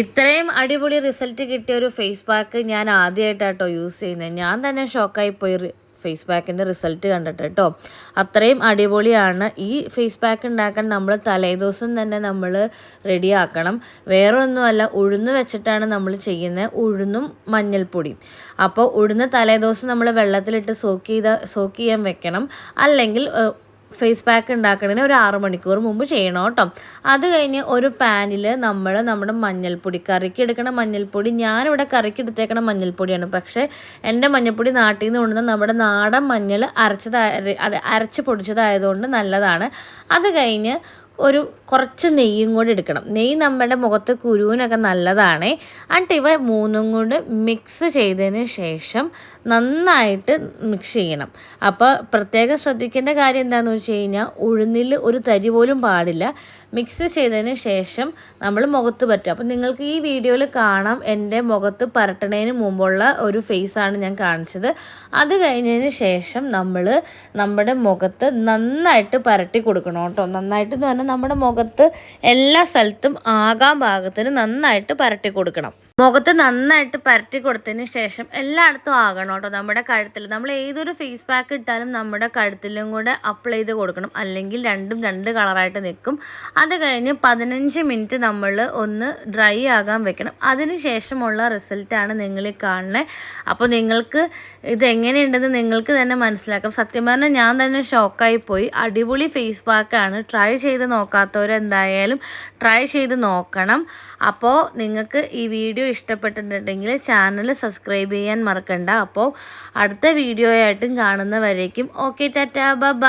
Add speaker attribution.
Speaker 1: ഇത്രയും അടിപൊളി റിസൾട്ട് കിട്ടിയ ഒരു ഫേസ് പാക്ക് ഞാൻ ആദ്യമായിട്ടാട്ടോ യൂസ് ചെയ്യുന്നത് ഞാൻ തന്നെ ഷോക്കായി പോയി ഫേസ് പാക്കിന്റെ റിസൾട്ട് കണ്ടിട്ട് കേട്ടോ അത്രയും അടിപൊളിയാണ്. ഈ ഫേസ് പാക്ക് ഉണ്ടാക്കാൻ നമ്മൾ തലേദിവസം തന്നെ നമ്മൾ റെഡിയാക്കണം വേറെ ഒന്നുമല്ല ഉഴുന്ന് വെച്ചിട്ടാണ് നമ്മൾ ചെയ്യുന്നത്. ഉഴുന്നും മഞ്ഞൾപ്പൊടിയും. അപ്പോൾ ഉഴുന്ന് തലേദിവസം നമ്മൾ വെള്ളത്തിലിട്ട് സോക്ക് ചെയ്ത സോക്ക് ചെയ്യാൻ വെക്കണം. അല്ലെങ്കിൽ ഫേസ് പാക്ക് ഉണ്ടാക്കുന്നതിന് ഒരു ആറ് മണിക്കൂർ മുമ്പ് ചെയ്യണം കേട്ടോ. അത് കഴിഞ്ഞ് ഒരു പാനിൽ നമ്മൾ നമ്മുടെ മഞ്ഞൾപ്പൊടി കറിക്ക് എടുക്കണ മഞ്ഞൾപ്പൊടി ഞാനിവിടെ കറിക്ക് എടുത്തേക്കണ മഞ്ഞൾപ്പൊടിയാണ്. പക്ഷേ എന്റെ മഞ്ഞൾപ്പൊടി നാട്ടിൽ നിന്ന് കൊണ്ടുവന്ന നമ്മുടെ നാടൻ മഞ്ഞൾ അരച്ചതായ അരച്ച് പൊടിച്ചതായതുകൊണ്ട് നല്ലതാണ്. അത് കഴിഞ്ഞ് ഒരു കുറച്ച് നെയ്യും കൂടി എടുക്കണം. നെയ്യ് നമ്മുടെ മുഖത്ത് കുരുവിനൊക്കെ നല്ലതാണ്. എന്നിട്ട് ഇവ മൂന്നും കൂടി മിക്സ് ചെയ്തതിന് ശേഷം നന്നായിട്ട് മിക്സ് ചെയ്യണം. അപ്പോൾ പ്രത്യേകം ശ്രദ്ധിക്കേണ്ട കാര്യം എന്താണെന്ന് വെച്ച് കഴിഞ്ഞാൽ ഉഴുന്നിൽ ഒരു തരി പോലും പാടില്ല. മിക്സ് ചെയ്തതിന് ശേഷം നമ്മൾ മുഖത്ത് പറ്റും. അപ്പം നിങ്ങൾക്ക് ഈ വീഡിയോയിൽ കാണാം. എന്റെ മുഖത്ത് പരട്ടണതിന് മുമ്പുള്ള ഒരു ഫേസാണ് ഞാൻ കാണിച്ചത്. അത് കഴിഞ്ഞതിന് ശേഷം നമ്മൾ നമ്മുടെ മുഖത്ത് നന്നായിട്ട് പരട്ടി കൊടുക്കണം കേട്ടോ. നന്നായിട്ട് എന്ന് നമ്മുടെ മുഖത്ത് എല്ലാ സ്ഥലത്തും ആകാൻ ഭാഗത്തിന് നന്നായിട്ട് പരട്ടി കൊടുക്കണം. മുഖത്ത് നന്നായിട്ട് പരട്ടി കൊടുത്തതിന് ശേഷം എല്ലായിടത്തും ആകണം കേട്ടോ നമ്മുടെ കഴുത്തിൽ. നമ്മൾ ഏതൊരു ഫേസ് പാക്ക് ഇട്ടാലും നമ്മുടെ കഴുത്തിലും കൂടെ അപ്ലൈ ചെയ്ത് കൊടുക്കണം. അല്ലെങ്കിൽ രണ്ടും രണ്ട് കളറായിട്ട് നിൽക്കും. അത് കഴിഞ്ഞ് പതിനഞ്ച് മിനിറ്റ് നമ്മൾ ഒന്ന് ഡ്രൈ ആകാൻ വെക്കണം. അതിന് ശേഷമുള്ള റിസൾട്ടാണ് നിങ്ങൾ ഈ കാണുന്നത് അപ്പോൾ നിങ്ങൾക്ക് ഇത് എങ്ങനെയുണ്ടെന്ന് നിങ്ങൾക്ക് തന്നെ മനസ്സിലാക്കാം. സത്യം പറഞ്ഞാൽ ഞാൻ തന്നെ ഷോക്കായി പോയി. അടിപൊളി ഫേസ് പാക്കാണ് ട്രൈ ചെയ്ത് നോക്കാത്തവരെന്തായാലും ട്രൈ ചെയ്ത് നോക്കണം. അപ്പോൾ നിങ്ങൾക്ക് ഈ വീഡിയോ ഇഷ്ടപ്പെട്ടിട്ടുണ്ടെങ്കിൽ ചാനൽ സബ്സ്ക്രൈബ് ചെയ്യാൻ മറക്കണ്ട. അപ്പോൾ അടുത്ത വീഡിയോ ആയിട്ടും കാണുന്നവരേക്കും ഓക്കെ ടാറ്റ ബ.